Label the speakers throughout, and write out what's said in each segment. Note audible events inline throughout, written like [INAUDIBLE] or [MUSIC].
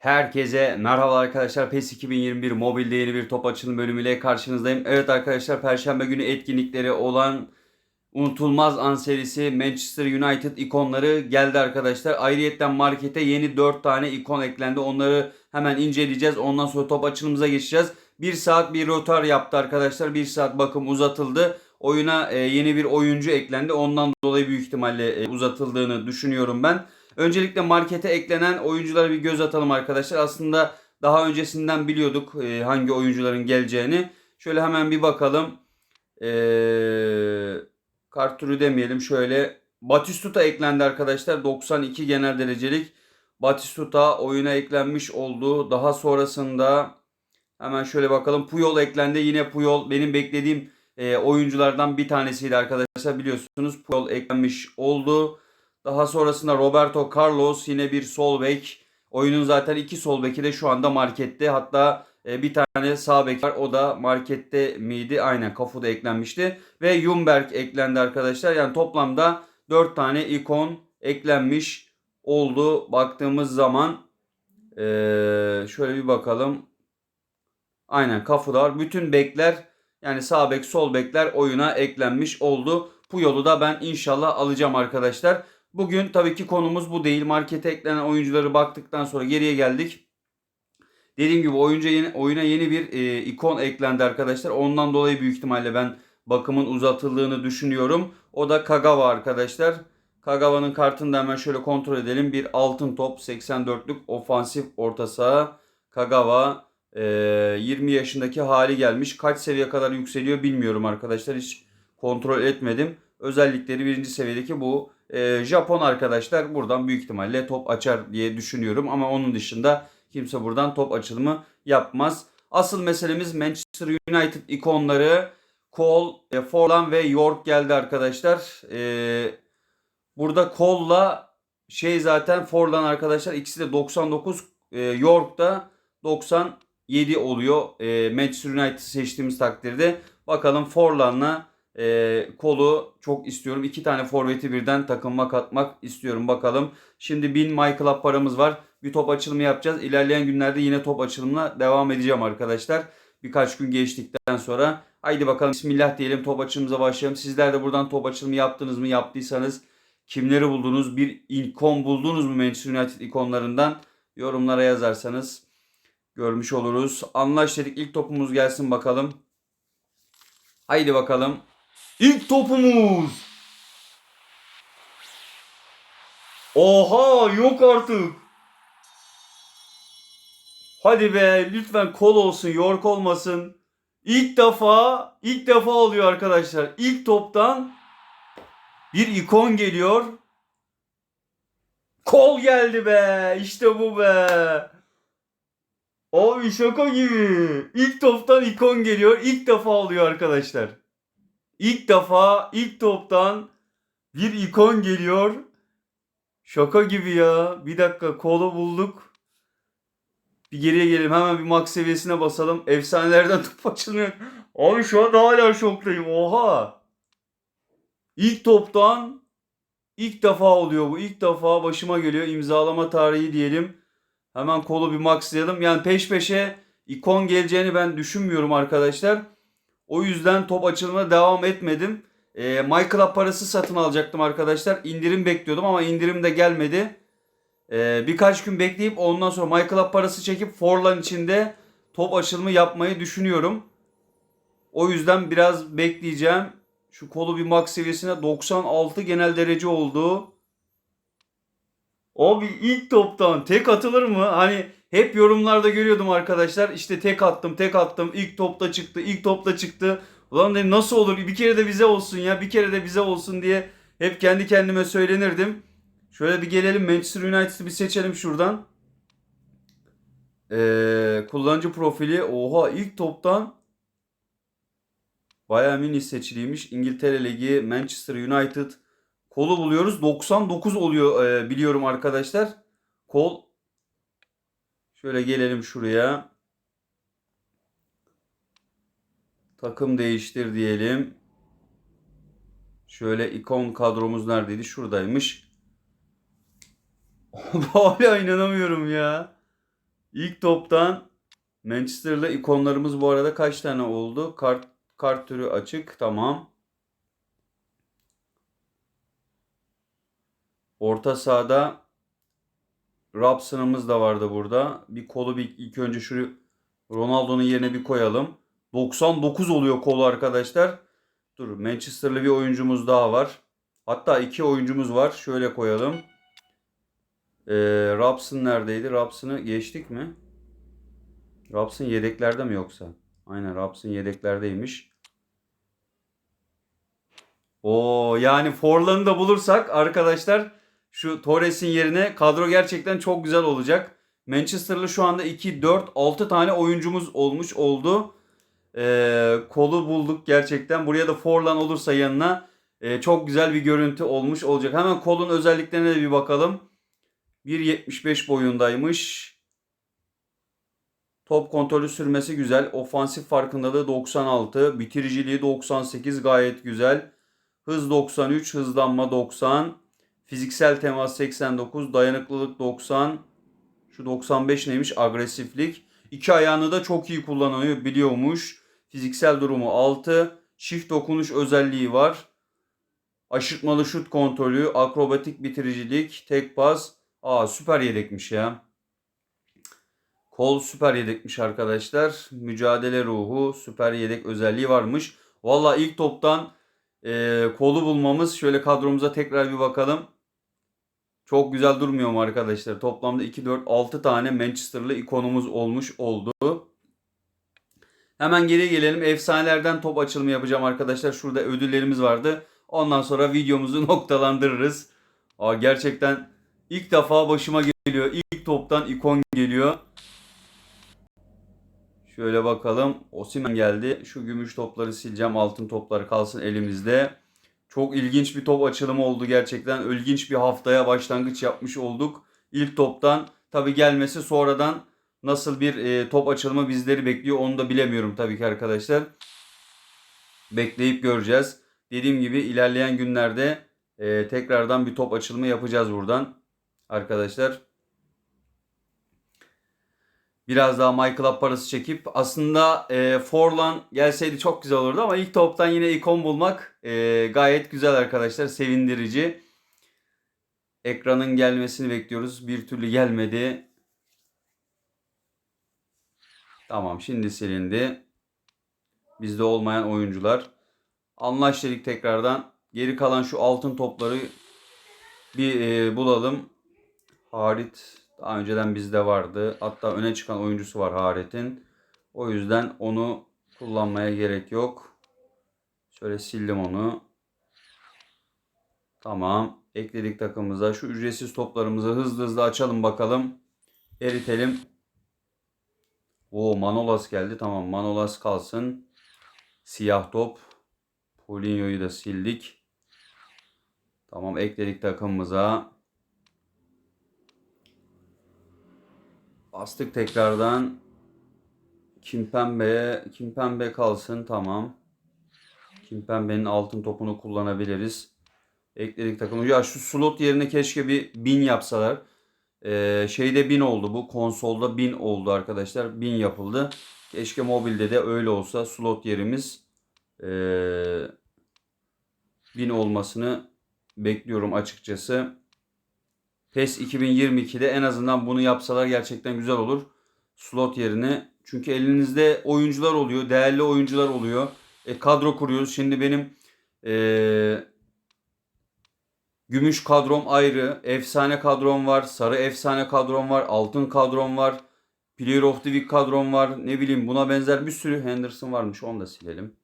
Speaker 1: Herkese merhaba arkadaşlar. PES 2021 mobilde yeni bir top açılım bölümüyle karşınızdayım. Evet arkadaşlar Perşembe günü etkinlikleri olan Unutulmaz An serisi Manchester United ikonları geldi arkadaşlar. Ayrıyetten markete yeni 4 tane ikon eklendi. Onları hemen inceleyeceğiz. Ondan sonra top açılımıza geçeceğiz. 1 saat bir rotar yaptı arkadaşlar. 1 saat bakım uzatıldı. Oyuna e, yeni bir oyuncu eklendi. Ondan dolayı büyük ihtimalle e, uzatıldığını düşünüyorum ben. Öncelikle markete eklenen oyunculara bir göz atalım arkadaşlar. Aslında daha öncesinden biliyorduk e, hangi oyuncuların geleceğini. Şöyle hemen bir bakalım. Eee kart türü demeyelim. Şöyle Batistuta eklendi arkadaşlar. 92 genel derecelik. Batistuta oyuna eklenmiş oldu. Daha sonrasında hemen şöyle bakalım. Puyol eklendi. Yine Puyol benim beklediğim e, oyunculardan bir tanesiydi arkadaşlar. Biliyorsunuz Puyol eklenmiş oldu. Daha sonrasında Roberto Carlos yine bir sol bek. Oyunun zaten iki sol beki de şu anda markette. Hatta e, bir tane sağ bek var. O da markette miydi? Aynen Kafu da eklenmişti. Ve Jumberg eklendi arkadaşlar. Yani toplamda 4 tane ikon eklenmiş oldu. Baktığımız zaman e, şöyle bir bakalım. Aynen Kafu da var. Bütün bekler yani sağ bek sol bekler oyuna eklenmiş oldu. Bu yolu da ben inşallah alacağım arkadaşlar. Bugün tabii ki konumuz bu değil. Markete eklenen oyuncuları baktıktan sonra geriye geldik. Dediğim gibi oyuncu yeni, oyuna yeni bir e, ikon eklendi arkadaşlar. Ondan dolayı büyük ihtimalle ben bakımın uzatıldığını düşünüyorum. O da Kagawa arkadaşlar. Kagawa'nın kartını da hemen şöyle kontrol edelim. Bir altın top 84'lük ofansif orta saha. Kagawa e, 20 yaşındaki hali gelmiş. Kaç seviye kadar yükseliyor bilmiyorum arkadaşlar. Hiç kontrol etmedim. Özellikleri birinci seviyedeki bu. E, Japon arkadaşlar buradan büyük ihtimalle top açar diye düşünüyorum. Ama onun dışında kimse buradan top açılımı yapmaz. Asıl meselemiz Manchester United ikonları Cole, e, Forlan ve York geldi arkadaşlar. E, burada Cole'la şey zaten Forlan arkadaşlar ikisi de 99 e, York da 97 oluyor. E, Manchester United seçtiğimiz takdirde. Bakalım Forlan'la e, kolu çok istiyorum. İki tane forveti birden takıma katmak istiyorum. Bakalım. Şimdi 1000 My Club paramız var. Bir top açılımı yapacağız. İlerleyen günlerde yine top açılımına devam edeceğim arkadaşlar. Birkaç gün geçtikten sonra. Haydi bakalım Bismillah diyelim top açılımıza başlayalım. Sizler de buradan top açılımı yaptınız mı? Yaptıysanız kimleri buldunuz? Bir ikon buldunuz mu Manchester United ikonlarından? Yorumlara yazarsanız görmüş oluruz. Anlaş dedik. İlk topumuz gelsin bakalım. Haydi bakalım. İlk topumuz. Oha yok artık. Hadi be lütfen kol olsun York olmasın. İlk defa ilk defa oluyor arkadaşlar. İlk toptan bir ikon geliyor. Kol geldi be. İşte bu be. Abi şaka gibi. İlk toptan ikon geliyor. İlk defa oluyor arkadaşlar. İlk defa ilk toptan bir ikon geliyor. Şaka gibi ya. Bir dakika kolu bulduk. Bir geriye gelelim. Hemen bir max seviyesine basalım. Efsanelerden [LAUGHS] top açılıyor. Abi şu an hala şoktayım. Oha. İlk toptan ilk defa oluyor bu. İlk defa başıma geliyor. İmzalama tarihi diyelim. Hemen kolu bir maxlayalım. Yani peş peşe ikon geleceğini ben düşünmüyorum arkadaşlar. O yüzden top açılımına devam etmedim. E, My Club parası satın alacaktım arkadaşlar. İndirim bekliyordum ama indirim de gelmedi. E, birkaç gün bekleyip ondan sonra My Club parası çekip Forlan içinde top açılımı yapmayı düşünüyorum. O yüzden biraz bekleyeceğim. Şu kolu bir max seviyesine 96 genel derece oldu. Abi ilk toptan tek atılır mı? Hani hep yorumlarda görüyordum arkadaşlar. İşte tek attım, tek attım. İlk topta çıktı, ilk topta çıktı. Ulan dedim nasıl olur? Bir kere de bize olsun ya. Bir kere de bize olsun diye hep kendi kendime söylenirdim. Şöyle bir gelelim Manchester United'ı bir seçelim şuradan. Ee, kullanıcı profili. Oha ilk toptan Bayern Münih seçiliymiş. İngiltere Ligi, Manchester United kolu buluyoruz. 99 oluyor e, biliyorum arkadaşlar. Kol Şöyle gelelim şuraya. Takım değiştir diyelim. Şöyle ikon kadromuz neredeydi? Şuradaymış. [LAUGHS] Hala inanamıyorum ya. İlk toptan Manchester'lı ikonlarımız bu arada kaç tane oldu? Kart kart türü açık. Tamam. Orta sahada Robson'ımız da vardı burada. Bir kolu bir ilk önce şu Ronaldo'nun yerine bir koyalım. 99 oluyor kolu arkadaşlar. Dur Manchester'lı bir oyuncumuz daha var. Hatta iki oyuncumuz var. Şöyle koyalım. Ee, Robson neredeydi? Robson'ı geçtik mi? Robson yedeklerde mi yoksa? Aynen Robson yedeklerdeymiş. O yani Forlan'ı da bulursak arkadaşlar şu Torres'in yerine kadro gerçekten çok güzel olacak. Manchester'lı şu anda 2, 4, 6 tane oyuncumuz olmuş oldu. Ee, kolu bulduk gerçekten. Buraya da Forlan olursa yanına e, çok güzel bir görüntü olmuş olacak. Hemen kolun özelliklerine de bir bakalım. 1.75 boyundaymış. Top kontrolü sürmesi güzel. Ofansif farkındalığı 96. Bitiriciliği 98 gayet güzel. Hız 93, hızlanma 90. Fiziksel temas 89, dayanıklılık 90. Şu 95 neymiş? Agresiflik. İki ayağını da çok iyi kullanıyor biliyormuş. Fiziksel durumu 6. Çift dokunuş özelliği var. Aşırtmalı şut kontrolü, akrobatik bitiricilik, tek pas. Aa süper yedekmiş ya. Kol süper yedekmiş arkadaşlar. Mücadele ruhu süper yedek özelliği varmış. Valla ilk toptan e, kolu bulmamız. Şöyle kadromuza tekrar bir bakalım. Çok güzel durmuyor mu arkadaşlar? Toplamda 2, 4, 6 tane Manchester'lı ikonumuz olmuş oldu. Hemen geri gelelim. Efsanelerden top açılımı yapacağım arkadaşlar. Şurada ödüllerimiz vardı. Ondan sonra videomuzu [LAUGHS] noktalandırırız. Aa, gerçekten ilk defa başıma geliyor. İlk toptan ikon geliyor. Şöyle bakalım. Osimhen geldi. Şu gümüş topları sileceğim. Altın topları kalsın elimizde. Çok ilginç bir top açılımı oldu gerçekten. İlginç bir haftaya başlangıç yapmış olduk. İlk toptan tabi gelmesi sonradan nasıl bir e, top açılımı bizleri bekliyor onu da bilemiyorum tabii ki arkadaşlar. Bekleyip göreceğiz. Dediğim gibi ilerleyen günlerde e, tekrardan bir top açılımı yapacağız buradan. Arkadaşlar biraz daha MyClub parası çekip aslında e, Forlan gelseydi çok güzel olurdu ama ilk toptan yine ikon bulmak e, gayet güzel arkadaşlar sevindirici. Ekranın gelmesini bekliyoruz. Bir türlü gelmedi. Tamam şimdi silindi. Bizde olmayan oyuncular. Anlaş dedik tekrardan. Geri kalan şu altın topları bir e, bulalım. Harit daha önceden bizde vardı. Hatta öne çıkan oyuncusu var Harit'in. O yüzden onu kullanmaya gerek yok. Şöyle sildim onu. Tamam. Ekledik takımımıza. Şu ücretsiz toplarımızı hızlı hızlı açalım bakalım. Eritelim. O Manolas geldi. Tamam Manolas kalsın. Siyah top. Paulinho'yu da sildik. Tamam ekledik takımımıza. Bastık tekrardan. Kimpembe, Kimpembe kalsın tamam. Kimpembe'nin altın topunu kullanabiliriz. Ekledik takımı. Ya şu slot yerine keşke bir bin yapsalar. Ee, şeyde bin oldu bu. Konsolda bin oldu arkadaşlar. Bin yapıldı. Keşke mobilde de öyle olsa. Slot yerimiz ee, bin olmasını bekliyorum açıkçası. PES 2022'de en azından bunu yapsalar gerçekten güzel olur. Slot yerine. Çünkü elinizde oyuncular oluyor. Değerli oyuncular oluyor. E, kadro kuruyoruz. Şimdi benim e, gümüş kadrom ayrı. Efsane kadrom var. Sarı efsane kadrom var. Altın kadrom var. Player of the Week kadrom var. Ne bileyim buna benzer bir sürü Henderson varmış. Onu da silelim.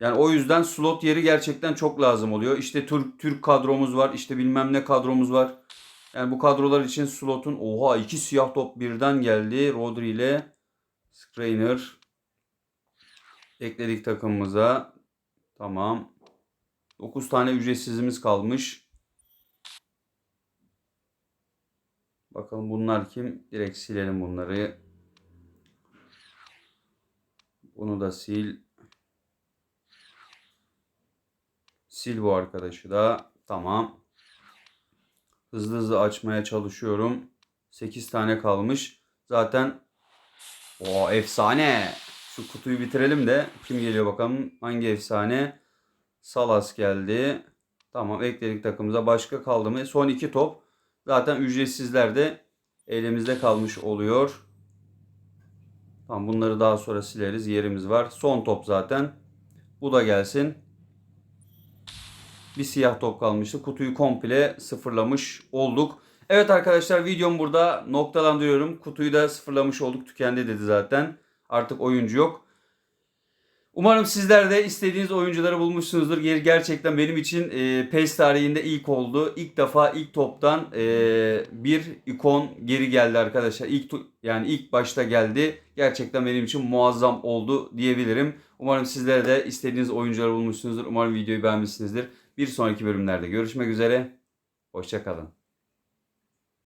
Speaker 1: Yani o yüzden slot yeri gerçekten çok lazım oluyor. İşte Türk Türk kadromuz var. işte bilmem ne kadromuz var. Yani bu kadrolar için slotun oha iki siyah top birden geldi. Rodri ile Skriniar ekledik takımımıza. Tamam. 9 tane ücretsizimiz kalmış. Bakalım bunlar kim? Direkt silelim bunları. Bunu da sil. Sil bu arkadaşı da. Tamam. Hızlı hızlı açmaya çalışıyorum. 8 tane kalmış. Zaten o efsane. Şu kutuyu bitirelim de kim geliyor bakalım. Hangi efsane? Salas geldi. Tamam ekledik takımıza. Başka kaldı mı? Son iki top. Zaten ücretsizler de elimizde kalmış oluyor. Tamam bunları daha sonra sileriz. Yerimiz var. Son top zaten. Bu da gelsin. Bir siyah top kalmıştı. Kutuyu komple sıfırlamış olduk. Evet arkadaşlar videom burada noktalandırıyorum. Kutuyu da sıfırlamış olduk. Tükendi dedi zaten. Artık oyuncu yok. Umarım sizler de istediğiniz oyuncuları bulmuşsunuzdur. Ger- Gerçekten benim için e, PES tarihinde ilk oldu. İlk defa ilk toptan e, bir ikon geri geldi arkadaşlar. İlk yani ilk başta geldi. Gerçekten benim için muazzam oldu diyebilirim. Umarım sizler de istediğiniz oyuncuları bulmuşsunuzdur. Umarım videoyu beğenmişsinizdir. Bir sonraki bölümlerde görüşmek üzere. Hoşçakalın.